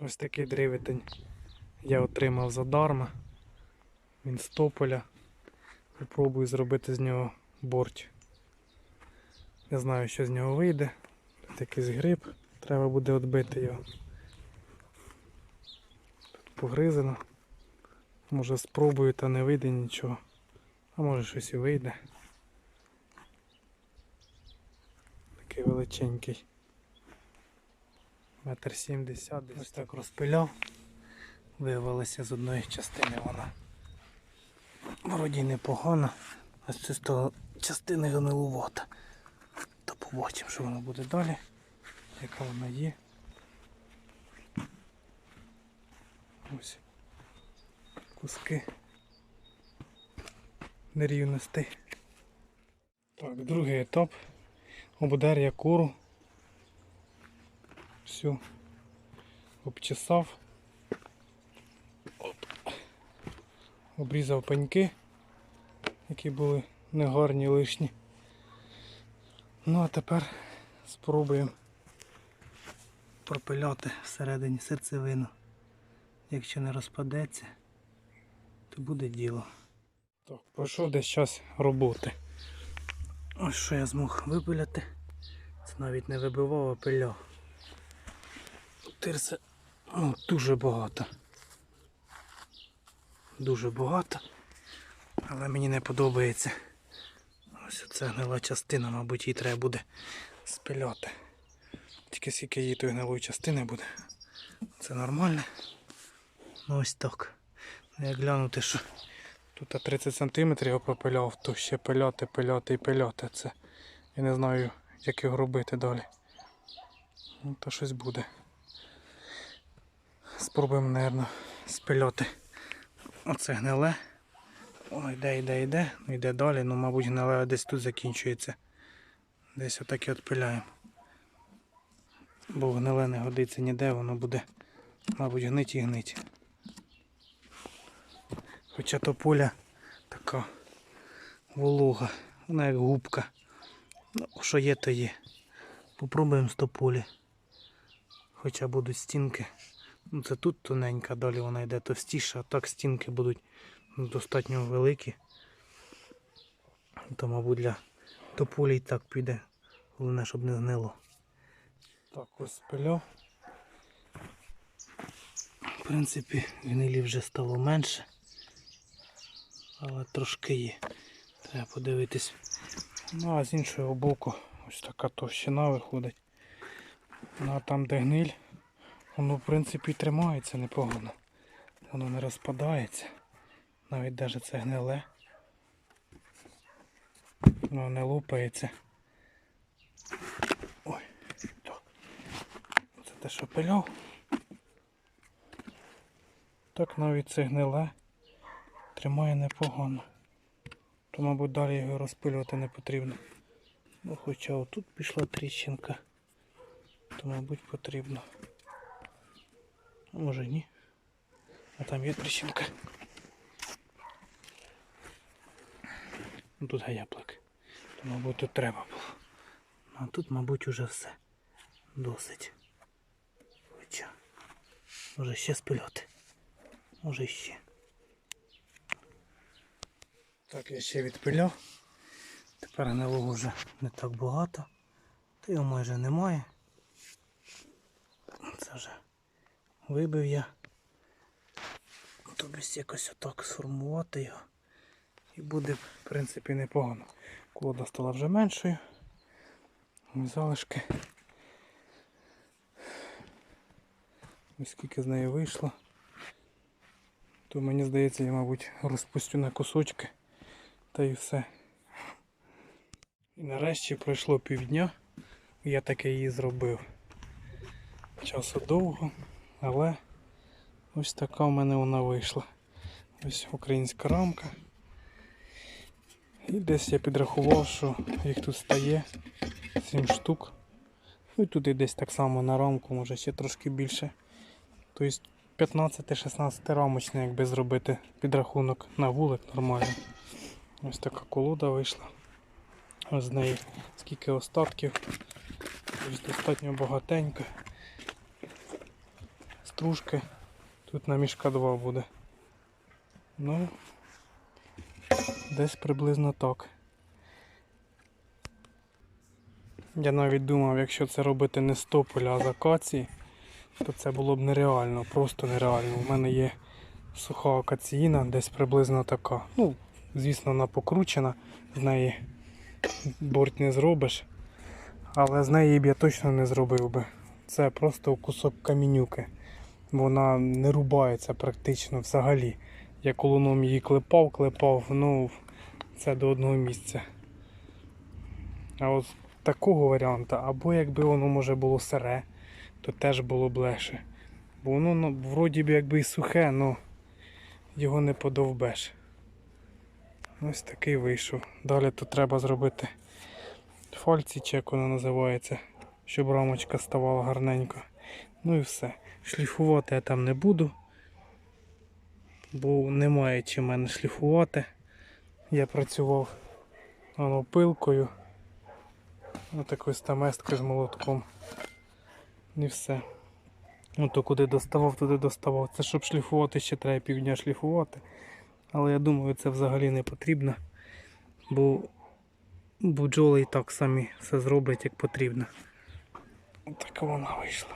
Ось такий древітень я отримав задарма. Він з тополя. Попробую зробити з нього борщ. Не знаю, що з нього вийде. Тут якийсь гриб, треба буде відбити його. Тут погризано. Може спробую та не вийде нічого. А може щось і вийде. Такий величенький. Метр сімдесят. Ось так розпиляв. Виявилося з одної частини вона. Вроді непогана, а з цього частини гнилувата. То побачимо, що воно буде далі, яка вона є. Ось куски нерівностей. Так, другий етап. Обудар я куру. Всю обчесав. Оп. Обрізав пеньки, які були негарні лишні. Ну а тепер спробуємо пропиляти всередині серцевину. Якщо не розпадеться, то буде діло. Так, пройшов десь час роботи. Ось що я змог випиляти. Це навіть не вибивав, а пиляв. Тирса ну, дуже багато. Дуже багато. Але мені не подобається. Ось ця гнила частина, мабуть, її треба буде спиляти. Тільки скільки її тої гнилої частини буде. Це нормально. Ну ось так. Ну, Як глянути, що тут 30 см я пропиляв, то ще пиляти, пиляти і пиляти. Це я не знаю, як його робити далі. Ну, то щось буде. Спробуємо, мабуть, спиляти. Оце гниле. Воно йде, йде, йде, ну йде далі, ну мабуть гниле десь тут закінчується. Десь отак і відпиляємо. Бо гниле не годиться ніде, воно буде, мабуть, гнить і гнить. Хоча тополя така волога, вона як губка. Ну, що є, то є. Попробуємо з тополі. Хоча будуть стінки. Ну, це тут тоненька, далі вона йде товстіша, а так стінки будуть достатньо великі. То, мабуть, для тополі і так піде. Головне, щоб не гнило. Так, ось спиляв. В принципі, гнилі вже стало менше. Але трошки є. Треба подивитись. Ну а з іншого боку ось така товщина виходить. Ну а там де гниль, воно в принципі тримається непогано. Воно не розпадається. Навіть навіть це гниле. Воно не лупається. Ой, так. Це те, що пиляв. Так навіть це гниле тримає непогано. То, мабуть, далі його розпилювати не потрібно. Ну, хоча отут пішла тріщинка, то, мабуть, потрібно. А може ні. А там є тріщинка. Ну, Тут гаяплик. То, мабуть, тут треба було. А тут, мабуть, уже все. Досить. Хоча. Може ще спильоти. Може ще. Так, я ще відпиляв. Тепер гнилого вже не так багато. Та його майже немає. Це вже вибив я. Тобто якось отак сформувати його. І буде, в принципі, непогано. Колода стала вже меншою. Ось Залишки. Ось скільки з неї вийшло. То мені здається, я, мабуть, розпустю на кусочки. Та і все. І нарешті пройшло півдня. Я таке її зробив. Часу довго, але ось така в мене вона вийшла. Ось українська рамка. І десь я підрахував, що їх тут стає 7 штук. Ну і туди десь так само на рамку, може ще трошки більше. Тобто 15-16 рамочне, якби зробити підрахунок на вулик нормально. Ось така колода вийшла. Ось з неї скільки остатків. Ось достатньо багатенько. Стружки. Тут на мішка два буде. Ну, десь приблизно так. Я навіть думав, якщо це робити не з тополя, а з акації, то це було б нереально, просто нереально. У мене є суха акаційна, десь приблизно така. Ну, звісно, вона покручена, з неї борть не зробиш. Але з неї б я точно не зробив би. Це просто кусок камінюки. Вона не рубається практично взагалі. Я колоном її клепав, клепав, ну це до одного місця. А от такого варіанта, або якби воно може було сире, то теж було б легше. Бо воно ну, вроді б якби і сухе, але його не подовбеш. Ось такий вийшов. Далі тут треба зробити фальці, чи як воно називається, щоб рамочка ставала гарненько. Ну і все. Шліфувати я там не буду, бо немає чим мене шліфувати. Я працював воно, пилкою, отакою стаместкою з молотком. І все. Ну то куди доставав, туди доставав. Це щоб шліфувати, ще треба півдня шліфувати. Але я думаю, це взагалі не потрібно, бо бджоли і так самі все зроблять як потрібно. Так вона вийшла.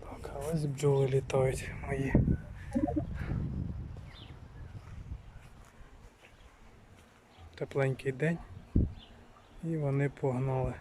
Так, а ось бджоли літають мої. Тепленький день. І вони погнали.